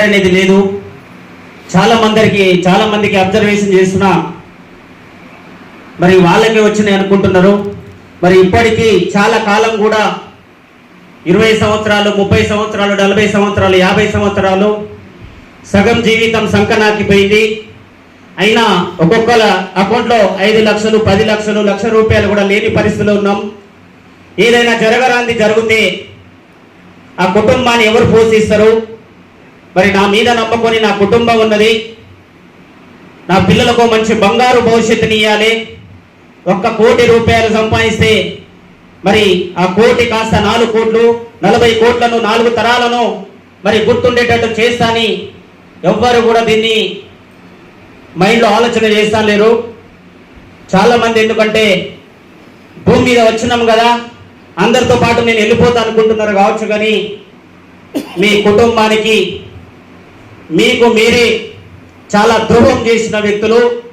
అనేది లేదు. చాలా మందికి చాలా మందికి అబ్జర్వేషన్ చేసిన మరి వాళ్ళకే వచ్చినాయి అనుకుంటున్నారు. మరి ఇప్పటికీ చాలా కాలం కూడా ఇరవై సంవత్సరాలు ముప్పై సంవత్సరాలు నలభై సంవత్సరాలు యాభై సంవత్సరాలు సగం జీవితం సంకనాకిపోయింది. అయినా ఒక్కొక్కల అకౌంట్లో ఐదు లక్షలు పది లక్షలు లక్ష రూపాయలు కూడా లేని పరిస్థితిలో ఉన్నాం. ఏదైనా జరగరాంది జరిగితే ఆ కుటుంబాన్ని ఎవరు పోషిస్తారు? మరి నా మీద నమ్మకొని నా కుటుంబం ఉన్నది. నా పిల్లలకు మంచి బంగారు భవిష్యత్తుని ఇవ్వాలి ఒక్క కోటి రూపాయలు సంపాదిస్తే మరి ఆ కోటి కాస్త నాలుగు కోట్లు నలభై కోట్లను నాలుగు తరాలను మరి గుర్తుండేటట్టు చేస్తాని ఎవ్వరు కూడా దీన్ని మైండ్లో ఆలోచన చేస్తా లేరు చాలామంది ఎందుకంటే భూమి మీద వచ్చినాం కదా అందరితో పాటు నేను వెళ్ళిపోతా అనుకుంటున్నారు కావచ్చు కానీ మీ కుటుంబానికి మీకు మీరే చాలా ద్రోహం చేసిన వ్యక్తులు.